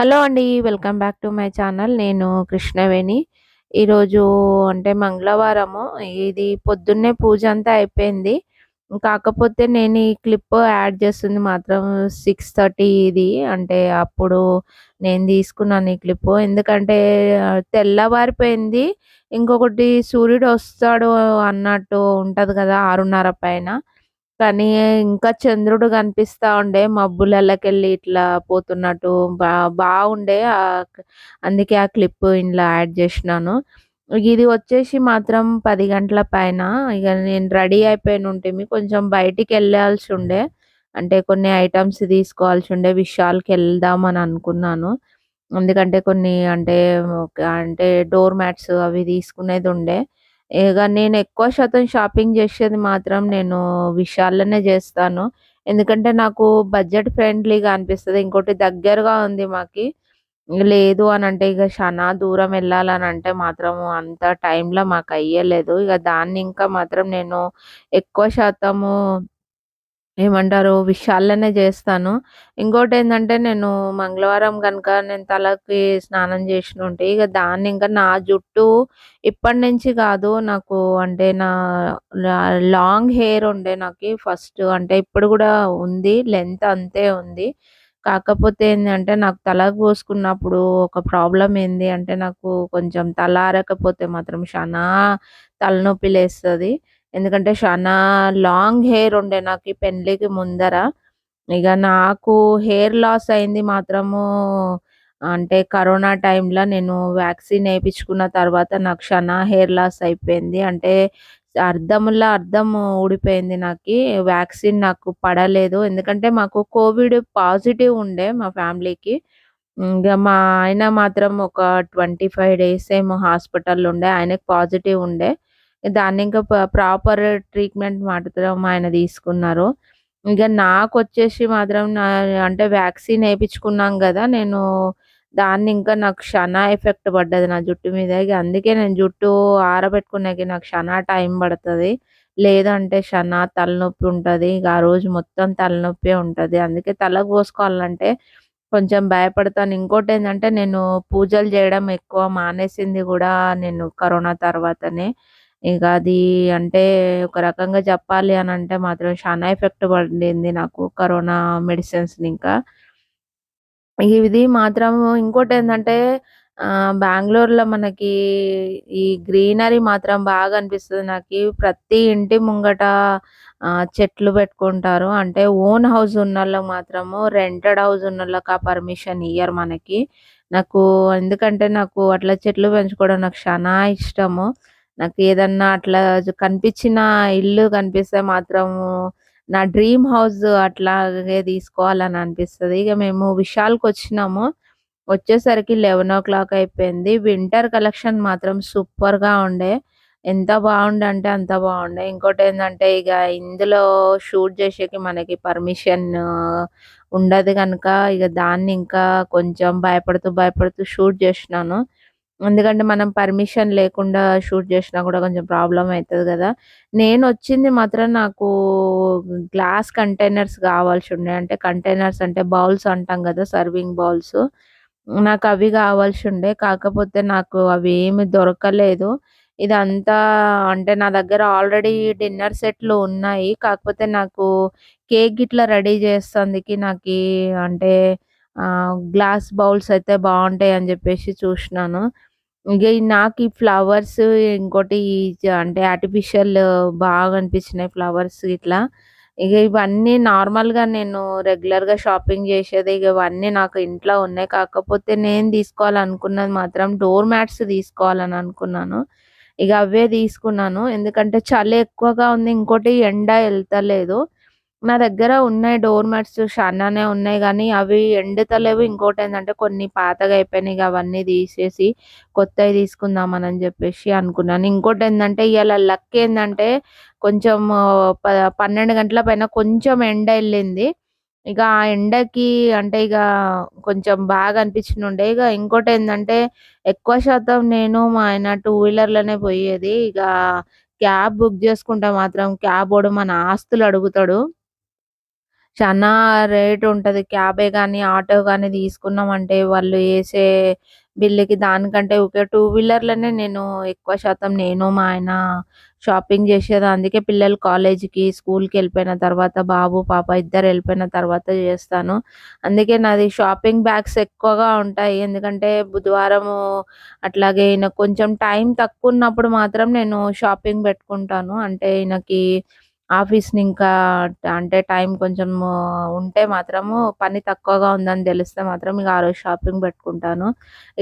Hello అండి. Welcome back to my channel. నేను కృష్ణవేణి. ఈరోజు అంటే మంగళవారము. ఇది పొద్దున్నే పూజ అంతా అయిపోయింది. కాకపోతే నేను ఈ క్లిప్ యాడ్ చేస్తుంది మాత్రం 6:30 ఇది. అంటే అప్పుడు నేను తీసుకున్నాను ఈ క్లిప్ ఎందుకంటే తెల్లవారిపోయింది. ఇంకొకటి సూర్యుడు వస్తాడు అన్నట్టు ఉంటుంది కదా! 6:30 పైన. కానీ ఇంకా చంద్రుడు కనిపిస్తా ఉండే మబ్బులల్లకెళ్ళి ఇట్లా పోతున్నట్టు బా బాగుండే. అందుకే ఆ క్లిప్ ఇందులో యాడ్ చేసినాను. ఇది వచ్చేసి మాత్రం పది గంటల పైన. ఇక నేను రెడీ అయిపోయినుంటిమి. కొంచెం బయటికి వెళ్ళాల్సి ఉండే. అంటే కొన్ని ఐటమ్స్ తీసుకోవాల్సి ఉండే. విషయాలకి వెళ్దాం అని అనుకున్నాను. ఎందుకంటే కొన్ని అంటే అంటే డోర్ మ్యాట్స్ అవి తీసుకునేది ఉండే. ఇక నేను ఎక్కువ శాతం షాపింగ్ చేసేది మాత్రం నేను విశాల్‌లోనే చేస్తాను. ఎందుకంటే నాకు బడ్జెట్ ఫ్రెండ్లీగా అనిపిస్తుంది ఇంకోటి దగ్గరగా ఉంది మాకి. లేదు అని అంటే ఇక చాలా దూరం వెళ్ళాలనంటే మాత్రం అంత టైంలో మాకు అయ్యలేదు. ఇక దాన్ని ఇంకా మాత్రం నేను ఎక్కువ శాతము ఏమంటారు విషయాల్లోనే చేస్తాను. ఇంకోటి ఏంటంటే నేను మంగళవారం కనుక నేను తలకి స్నానం చేసినుంటే ఇక దాన్ని ఇంకా నా జుట్టు ఇప్పటి నుంచి కాదు నాకు అంటే నా లాంగ్ హెయిర్ ఉండే నాకు ఫస్ట్ అంటే ఇప్పుడు కూడా ఉంది. లెంత్ అంతే ఉంది. కాకపోతే ఏంటంటే నాకు తలకు పోసుకున్నప్పుడు ఒక ప్రాబ్లం ఏంది అంటే నాకు కొంచెం తల ఆరకపోతే మాత్రం చాలా తలనొప్పి లేస్తుంది ఎందుకంటే చాలా లాంగ్ హెయిర్ ఉండే నాకు పెండ్లికి ముందర. ఇక నాకు హెయిర్ లాస్ అయింది మాత్రము అంటే కరోనా టైంలో నేను వ్యాక్సిన్ వేయించుకున్న తర్వాత నాకు శానా హెయిర్ లాస్ అయిపోయింది. అంటే అర్థంలో అర్థం ఊడిపోయింది నాకు వ్యాక్సిన్ నాకు పడలేదు. ఎందుకంటే మాకు కోవిడ్ పాజిటివ్ ఉండే మా ఫ్యామిలీకి. ఇంకా మా ఆయన మాత్రం ఒక 25 డేస్ ఏమో హాస్పిటల్‌లో ఉండే. ఆయనకు పాజిటివ్ ఉండే. దాన్ని ఇంకా ప్రాపర్ ట్రీట్మెంట్ మాత్రం ఆయన తీసుకున్నారు. ఇంకా నాకు వచ్చేసి మాత్రం నా అంటే వ్యాక్సిన్ వేయించుకున్నాం కదా నేను దాన్ని ఇంకా నాకు శానా ఎఫెక్ట్ పడ్డది నా జుట్టు మీద. ఇక అందుకే నేను జుట్టు ఆరబెట్టుకునేకి నాకు శానా టైం పడుతుంది లేదంటే శానా తలనొప్పి ఉంటుంది ఇక ఆ రోజు మొత్తం తలనొప్పి ఉంటుంది అందుకే తలకు పోసుకోవాలంటే కొంచెం భయపడతాను. ఇంకోటి ఏంటంటే నేను పూజలు చేయడం ఎక్కువ మానేసింది కూడా నేను కరోనా తర్వాతనే. ఇంకా అది అంటే ఒక రకంగా చెప్పాలి అని అంటే మాత్రం చాలా ఎఫెక్ట్ పడింది నాకు కరోనా మెడిసిన్స్‌ని ఇంకా. ఇది మాత్రం ఇంకోటి ఏంటంటే బెంగళూరులో మనకి ఈ గ్రీనరీ మాత్రం బాగా అనిపిస్తుంది నాకు ప్రతి ఇంటి ముంగట చెట్లు పెట్టుకుంటారు. అంటే ఓన్ హౌస్ ఉన్న వాళ్ళకి మాత్రము రెంటెడ్ హౌస్ ఉన్నోళ్ళకి ఆ పర్మిషన్ ఇయ్యరు మనకి. నాకు ఎందుకంటే నాకు అట్లా చెట్లు పెంచుకోవడం నాకు చాలా ఇష్టము. నాకు ఏదన్నా అట్లా కనిపించిన ఇల్లు కనిపిస్తే మాత్రము నా డ్రీమ్ హౌస్ అట్లాగే తీసుకోవాలని అనిపిస్తది. ఇక మేము విశాల్కి వచ్చినాము వచ్చేసరికి 11:00 అయిపోయింది. వింటర్ కలెక్షన్ మాత్రం సూపర్‌గా ఉండే. ఎంత బాగుండంటే అంత బాగుండే. ఇంకోటి ఏంటంటే ఇక ఇందులో షూట్ చేసేకి మనకి పర్మిషన్ ఉండదు కనుక ఇక దాన్ని ఇంకా కొంచెం భయపడుతూ, భయపడుతూ షూట్ చేసినాను. ఎందుకంటే మనం పర్మిషన్ లేకుండా షూట్ చేసినా కూడా కొంచెం ప్రాబ్లమ్ కదా నేను వచ్చింది మాత్రం నాకు గ్లాస్ కంటైనర్స్ కావాల్సి ఉండే. అంటే కంటైనర్స్ అంటే బౌల్స్ అంటాం కదా సర్వింగ్ బౌల్స్. నాకు అవి కావాల్సి ఉండే. కాకపోతే నాకు అవి ఏమి దొరకలేదు. ఇదంతా అంటే నా దగ్గర ఆల్రెడీ డిన్నర్ సెట్‌లు ఉన్నాయి. కాకపోతే నాకు కేక్ ఇట్లా రెడీ చేస్తందుకి నాకు అంటే గ్లాస్ బౌల్స్ అయితే బాగుంటాయి అని చెప్పేసి చూసినాను. ఇగ ఈ ఫ్లవర్స్ ఇంకోటి అంటే ఆర్టిఫిషియల్ బాగా అనిపించినాయి ఫ్లవర్స్ ఇట్లా. ఇగ ఇవన్నీ నార్మల్‌గా నేను రెగ్యులర్‌గా షాపింగ్ చేసేది. ఇగ ఇవన్నీ నాకు ఇంట్లో ఉన్నాయి. కాకపోతే నేను తీసుకోవాలనుకున్నది మాత్రం డోర్ మ్యాట్స్ తీసుకోవాలని అనుకున్నాను. ఇగ అవే తీసుకున్నాను. ఎందుకంటే చలి ఎక్కువగా ఉంది. ఇంకోటి ఎండ ఎళ్తలేదు. నా దగ్గర ఉన్నాయి డోర్ మ్యాట్స్ శానానే ఉన్నాయి కానీ అవి ఎండుతలేవు. ఏంటంటే కొన్ని పాతగా అయిపోయినాయి. అవన్నీ తీసేసి కొత్తవి తీసుకుందామని చెప్పేసి అనుకున్నాను. ఇంకోటి ఏంటంటే ఇవాళ లక్ ఏంటంటే కొంచెం ప 12 గంటల పైన కొంచెం ఎండ వెళ్ళింది ఇక ఆ ఎండకి అంటే ఇక కొంచెం బాగా అనిపించండుండే ఇక ఇంకోటి ఏంటంటే ఎక్కువ శాతం నేను మా ఆయన టూ వీలర్‌లోనే పోయేది. ఇక క్యాబ్ బుక్ చేసుకుంటే మాత్రం క్యాబ్ వాడు మన ఆస్తులు అడుగుతాడు. చానా రేట్ ఉంటది. క్యాబే గాని, ఆటో గాని తీసుకున్నామంటే వాళ్ళు ఏసే బిల్లుకి దానికంటే ఊకే టూ వీలర్లనే నేను ఎక్కువ శాతం నేను, మా ఆయన షాపింగ్ చేసేది అందుకే పిల్లలు కాలేజీకి, స్కూల్‌కెళ్ళిపోయిన తర్వాత బాబు, పాప ఇద్దరు వెళ్ళిపోయిన తర్వాత చేస్తాను అందుకే నాది షాపింగ్ బ్యాగ్స్ ఎక్కువగా ఉంటాయి. ఎందుకంటే బుధవారము అట్లాగే ఈయన కొంచెం టైం తక్కువ ఉన్నప్పుడు మాత్రం నేను షాపింగ్ పెట్టుకుంటాను అంటే ఈయనకి ఆఫీస్‌ని ఇంకా అంటే టైం కొంచెం ఉంటే మాత్రము పని తక్కువగా ఉందని తెలిస్తే మాత్రం ఇక ఆ రోజు షాపింగ్ పెట్టుకుంటాను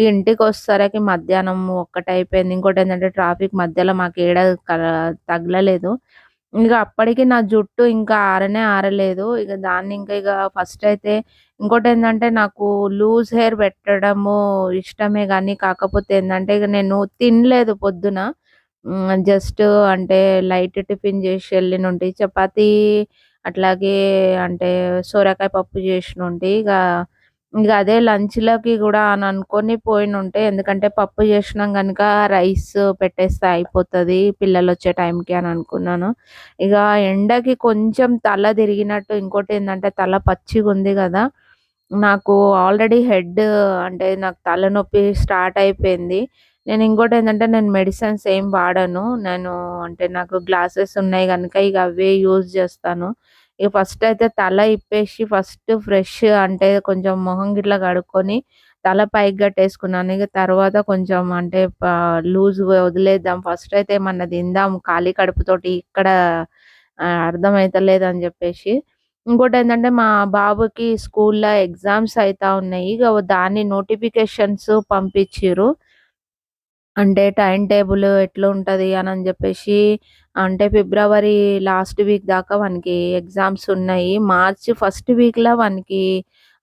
ఇంటికి వచ్చేసరికి మధ్యాహ్నం ఒక్కటైపోయింది. ఇంకోటేంటంటే ట్రాఫిక్ మధ్యలో మాకు క తగలలేదు. ఇక అప్పటికి నా జుట్టు ఇంకా ఆరనే ఆరలేదు. ఇక దాన్ని ఇంకా ఇక ఫస్ట్ అయితే ఇంకోటి ఏంటంటే నాకు లూజ్ హెయిర్ పెట్టడము ఇష్టమే కానీ కాకపోతే ఏంటంటే ఇక నేను తినలేదు పొద్దున. జస్ట్ అంటే లైట్ టిఫిన్ చేసి ఎళ్ళినుంటి. చపాతీ అట్లాగే అంటే సోరకాయ పప్పు జేసినుంటి. ఇక ఇగ అదే లంచ్‌లోకి కూడా అని అనుకొని పోయినుంటే ఎందుకంటే పప్పు చేసినాం కనుక రైస్ పెట్టేస్తే అయిపోతుంది పిల్లలు వచ్చే టైంకి అని అనుకున్నాను. ఇక ఎండకి కొంచెం తల తిరిగినట్టు ఇంకోటి ఏంటంటే తల పచ్చిగా ఉంది కదా నాకు ఆల్రెడీ హెడ్ అంటే నాకు తలనొప్పి స్టార్ట్ అయిపోయింది. నేను ఇంకోటి ఏంటంటే నేను మెడిసిన్స్ ఏం వాడను. నేను అంటే నాకు గ్లాసెస్ ఉన్నాయి కనుక ఇక అవే యూజ్ చేస్తాను ఇక ఫస్ట్ అయితే తల ఇప్పేసి ఫస్ట్ ఫ్రెష్ అంటే కొంచెం మొహం గిట్లా కడుక్కొని తల పైకి గట్టేసుకున్నాను. ఇక తర్వాత కొంచెం అంటే లూజ్ వదిలేద్దాం. ఫస్ట్ అయితే ఏమన్నా తిందాం ఖాళీ కడుపుతోటి ఇక్కడ అర్థమవుతలేదని చెప్పేసి ఇంకోటి ఏంటంటే మా బాబుకి స్కూల్‌లో ఎగ్జామ్స్ అవుతా ఉన్నాయి. ఇగ దాని నోటిఫికేషన్స్ పంపించిర్రు. అంటే టైం టేబుల్ ఎట్లా ఉంటుంది అని అని చెప్పేసి అంటే ఫిబ్రవరి లాస్ట్ వీక్ దాకా వానికి ఎగ్జామ్స్ ఉన్నాయి. మార్చ్ ఫస్ట్ వీక్‌లో వానికి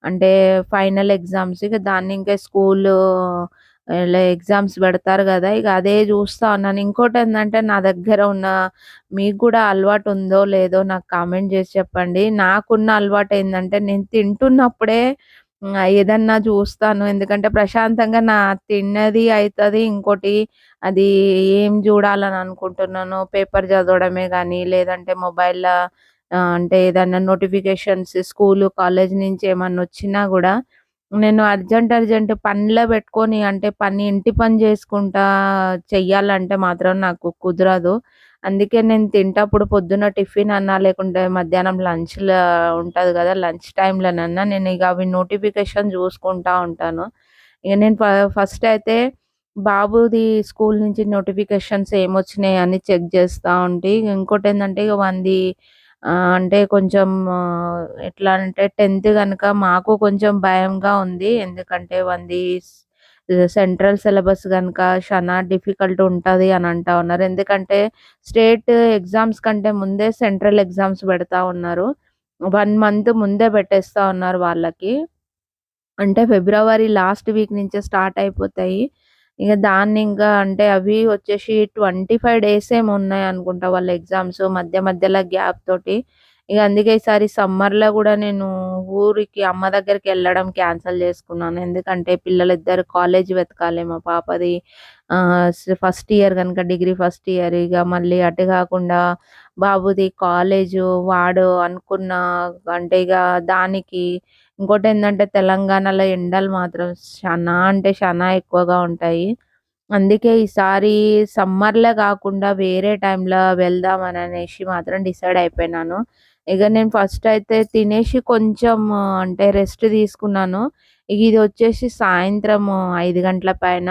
అంటే ఫైనల్ ఎగ్జామ్స్. ఇక దాన్ని ఇంకా స్కూలు ఎగ్జామ్స్ పెడతారు కదా ఇక అదే చూస్తా ఉన్నాను. ఇంకోటి ఏంటంటే నా దగ్గర ఉన్న మీకు కూడా అలవాటు ఉందో లేదో నాకు కామెంట్ చేసి చెప్పండి. నాకున్న అలవాటు ఏంటంటే నేను తింటున్నప్పుడే ఏదన్నా చూస్తాను ఎందుకంటే ప్రశాంతంగా నా తిన్నది అయితది. ఇంకోటి అది ఏం జూడాలని అనుకుంటున్నానో పేపర్ చదవడమే గానీ, లేదంటే మొబైల్‌లో ఆహ్, అంటే ఏదన్నా నోటిఫికేషన్స్ స్కూలు, కాలేజీ నుంచి ఏమన్నొచ్చినా గూడా నేను అర్జెంట్, అర్జెంట్ పనిలో పెట్టుకొని అంటే పని ఇంటి పని చేసుకుంటా చెయ్యాలంటే మాత్రం నాకు కుదరదు. అందుకే నేను తింటప్పుడు పొద్దున్న టిఫిన్ అన్నా, లేకుంటే మధ్యాహ్నం లంచ్‌లో ఉంటుంది కదా లంచ్ టైంలోనన్నా నేను ఇక అవి నోటిఫికేషన్ చూసుకుంటా ఉంటాను. ఇక నేను ఫ ఫస్ట్ అయితే బాబుది స్కూల్ నుంచి నోటిఫికేషన్స్ ఏమొచ్చినాయి అని చెక్ చేస్తూ ఉంటే ఇంకోటి ఏంటంటే ఇక వంది అంటే కొంచెం ఎట్లా అంటే టెన్త్ కనుక మాకు కొంచెం భయంగా ఉంది. ఎందుకంటే వంది సెంట్రల్ సిలబస్ కనుక చానా డిఫికల్ట్ ఉంటది అని అంటా ఉన్నారు. ఎందుకంటే స్టేట్ ఎగ్జామ్స్ కంటే ముందే సెంట్రల్ ఎగ్జామ్స్ పెడతా ఉన్నారు. వన్ మంత్ ముందే పెట్టేస్తా ఉన్నారు వాళ్ళకి. అంటే ఫిబ్రవరి లాస్ట్ వీక్ నుంచే స్టార్ట్ అయిపోతాయి. ఇక దాన్ని ఇంకా అంటే అవి వచ్చేసి 25 డేస్ ఏం ఉన్నాయి అనుకుంటా వాళ్ళ ఎగ్జామ్స్ మధ్య మధ్యలో గ్యాప్ తోటి. ఇక అందుకే ఈసారి సమ్మర్‌లో కూడా నేను ఊరికి అమ్మ దగ్గరికి వెళ్ళడం క్యాన్సిల్ చేసుకున్నాను ఎందుకంటే పిల్లలిద్దరు కాలేజ్ వెతకాలి మా పాపది. ఫస్ట్ ఇయర్ కనుక డిగ్రీ ఫస్ట్ ఇయర్. ఇక మళ్ళీ అటు కాకుండా బాబుది కాలేజు వాడు అనుకున్న అంటే ఇక దానికి ఇంకోటి ఏంటంటే తెలంగాణలో ఎండలు మాత్రం శానా అంటే శానా ఎక్కువగా ఉంటాయి. అందుకే ఈసారి సమ్మర్‌లో కాకుండా వేరే టైంలో వెళ్దామననేసి మాత్రం డిసైడ్ అయిపోయినాను. ఇక నేను ఫస్ట్ అయితే తినేసి కొంచెం అంటే రెస్ట్ తీసుకున్నాను. ఇది వచ్చేసి సాయంత్రం ఐదు గంటల పైన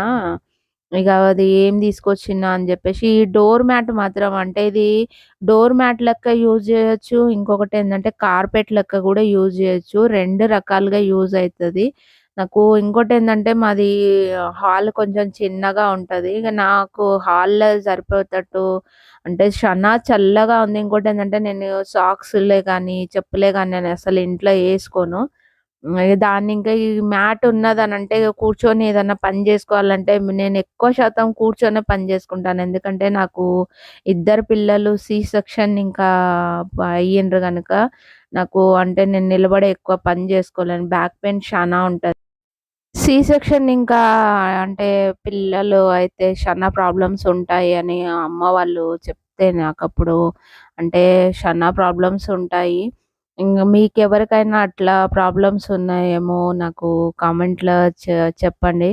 ఇక అది ఏం తీసుకొచ్చినా అని చెప్పేసి ఈ డోర్ మ్యాట్ మాత్రం అంటే ఇది డోర్ మ్యాట్ లెక్క యూజ్ చేయొచ్చు. ఇంకొకటి ఏంటంటే కార్పెట్ లెక్క కూడా యూజ్ చేయొచ్చు. రెండు రకాలుగా యూజ్ అవుతుంది నాకు ఇంకోటి ఏంటంటే మాది హాల్ కొంచెం చిన్నగా ఉంటుంది. ఇక నాకు హాల్‌లో సరిపోయేటట్టు అంటే చానా చల్లగా ఉంది. ఇంకోటి ఏంటంటే నేను సాక్స్‌లే కానీ చెప్పులే కానీ నేను అసలు ఇంట్లో వేసుకోను. దాన్ని ఇంకా ఈ మ్యాట్ ఉన్నదని అంటే కూర్చొని ఏదన్నా పని చేసుకోవాలంటే నేను ఎక్కువ శాతం కూర్చొనే పని చేసుకుంటాను ఎందుకంటే నాకు ఇద్దరు పిల్లలు సి సెక్షన్ ఇంకా అయ్యిండ్రు కనుక నాకు అంటే నేను నిలబడే ఎక్కువ పని చేసుకోలేను బ్యాక్ పెయిన్ చాలా ఉంటది. సి సెక్షన్ ఇంకా అంటే పిల్లలు అయితే చాలా ప్రాబ్లమ్స్ ఉంటాయి అని అమ్మ వాళ్ళు చెప్తే నాకప్పుడు అంటే చాలా ప్రాబ్లమ్స్ ఉంటాయి. ఇంగ మీకెవరికైనా అట్లా ప్రాబ్లమ్స్ ఉన్నాయేమో నాకు కామెంట్‌లో చె చెప్పండి.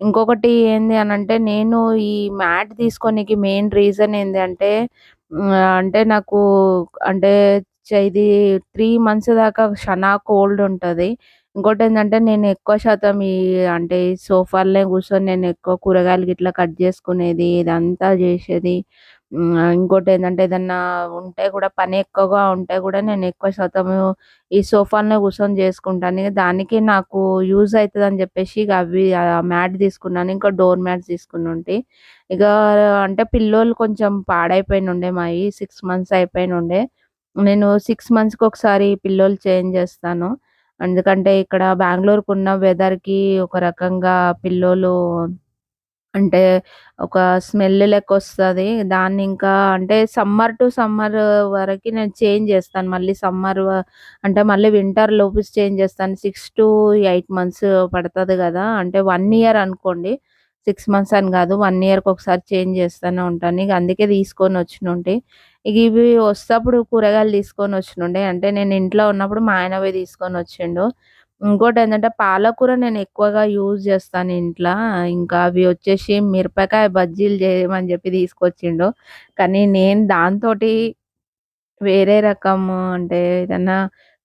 ఇంకొకటి ఏంది అంటే నేను ఈ మ్యాట్ తీసుకోనికి మెయిన్ రీజన్ ఏంది అంటే అంటే నాకు అంటే ఇది త్రీ మంత్స్ దాకా షనా కోల్డ్ ఉంటుంది ఇంకోటి ఏంటంటే నేను ఎక్కువ శాతం ఈ అంటే సోఫాలనే కూర్చొని నేను ఎక్కువ కూరగాయలు గిట్లా కట్ చేసుకునేది, ఇదంతా చేసేది. ఇంకోటి ఏంటంటే ఏదన్నా ఉంటే కూడా పని ఎక్కువగా ఉంటే కూడా నేను ఎక్కువ శాతం ఈ సోఫాలనే కూర్చొని చేసుకుంటాను. దానికి నాకు యూజ్ అయితదని చెప్పేసి ఇక అవి మ్యాట్ తీసుకున్నాను. ఇంకా డోర్ మ్యాట్స్ తీసుకునుంటి. ఇక అంటే పిల్లోలు కొంచెం పాడైపోయినుండే మాయి 6 మంత్స్ అయిపోయినుండే. నేను సిక్స్ మంత్స్‌కి ఒకసారి పిల్లోలు చేంజ్ చేస్తాను. ఎందుకంటే ఇక్కడ బెంగుళూరుకున్న వెదర్‌కి ఒక రకంగా పిల్లోలు అంటే ఒక స్మెల్ లెక్క వస్తుంది దాన్ని ఇంకా అంటే సమ్మర్ టు సమ్మర్ వరకి నేను చేంజ్ చేస్తాను. మళ్ళీ సమ్మర్ వ అంటే మళ్ళీ వింటర్ లోపు చేంజ్ చేస్తాను. 6-8 మంత్స్ పడతది కదా అంటే 1 ఇయర్ అనుకోండి. 6 మంత్స్ అని కాదు 1 ఇయర్‌కి ఒకసారి చేంజ్ చేస్తూనే ఉంటాను. ఇక అందుకే తీసుకొనొచ్చినుంటి. ఇక ఇవి వస్తప్పుడు కూరగాయలు తీసుకొనొచ్చినుండే. అంటే నేను ఇంట్లో ఉన్నప్పుడు మా ఆయన పోయి తీసుకొనొచ్చిండు. ఇంకోటి ఏంటంటే పాలకూర నేను ఎక్కువగా యూజ్ చేస్తాను ఇంట్లో ఇంకా అవి వచ్చేసి మిరపకాయ బజ్జీలు చేయమని చెప్పి తీసుకొచ్చిండు. కానీ నేను దాంతోటి వేరే రకము అంటే ఏదన్నా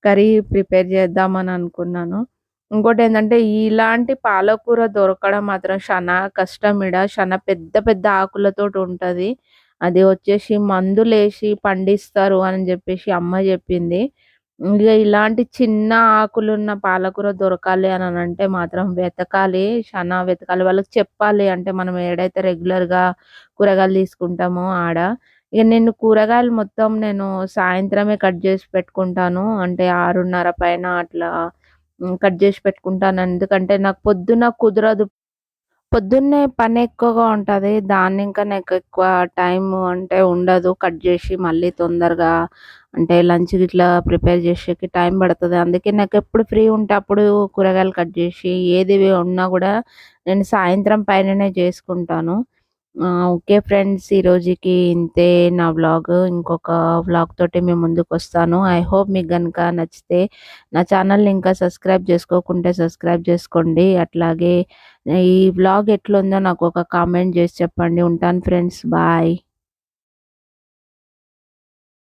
కర్రీ ప్రిపేర్ చేద్దామని అనుకున్నాను. ఇంకోటి ఏంటంటే ఇలాంటి పాలకూర దొరకడం మాత్రం శానా కష్టం ఈడ. శానా పెద్ద పెద్ద ఆకులతోటి ఉంటుంది అది వచ్చేసి మందులేసి పండిస్తారు అని చెప్పేసి అమ్మ చెప్పింది ఇక ఇలాంటి చిన్న ఆకులున్న పాలకూర దొరకాలి అని అంటే మాత్రం వెతకాలి. శానా వెతకాలి. వాళ్ళకి చెప్పాలి. అంటే మనం ఏడైతే రెగ్యులర్‌గా కూరగాయలు తీసుకుంటామో ఆడ. ఇక నేను కూరగాయలు మొత్తం నేను సాయంత్రమే కట్ చేసి పెట్టుకుంటాను. అంటే 6:30 పైన అట్లా కట్ చేసి పెట్టుకుంటాను. ఎందుకంటే నాకు పొద్దున కుదరదు. పొద్దున్నే పని ఎక్కువగా ఉంటుంది ఉంటది. దాన్నింకా నాకు ఎక్కువ టైం అంటే ఉండదు. కట్ జేసి మళ్ళీ తొందరగా అంటే లంచ్ గిట్లా ప్రిపేర్ చేసేకి టైం పడతది. అందుకే నాకెప్పుడు ఫ్రీ ఉంటే అప్పుడు కూరగాయలు కట్ జేసి ఏది ఉన్నా గూడా నేను సాయంత్రం పైననే చేసుకుంటాను. ఓకే ఫ్రెండ్స్ ఈ రోజుకి ఇంతే నా వ్లాగ్ ఇంకొక వ్లాగ్ తోటి మేము ముందుకు వస్తాను ఐ హోప్ మీకు కనుక నచ్చితే నా ఛానల్‌ని ఇంకా సబ్స్క్రైబ్ చేసుకోకుంటే సబ్స్క్రైబ్ చేసుకోండి. అట్లాగే ఈ వ్లాగ్ ఎట్లుందో నాకు ఒక కామెంట్ చేసి చెప్పండి. ఉంటాను ఫ్రెండ్స్. బాయ్.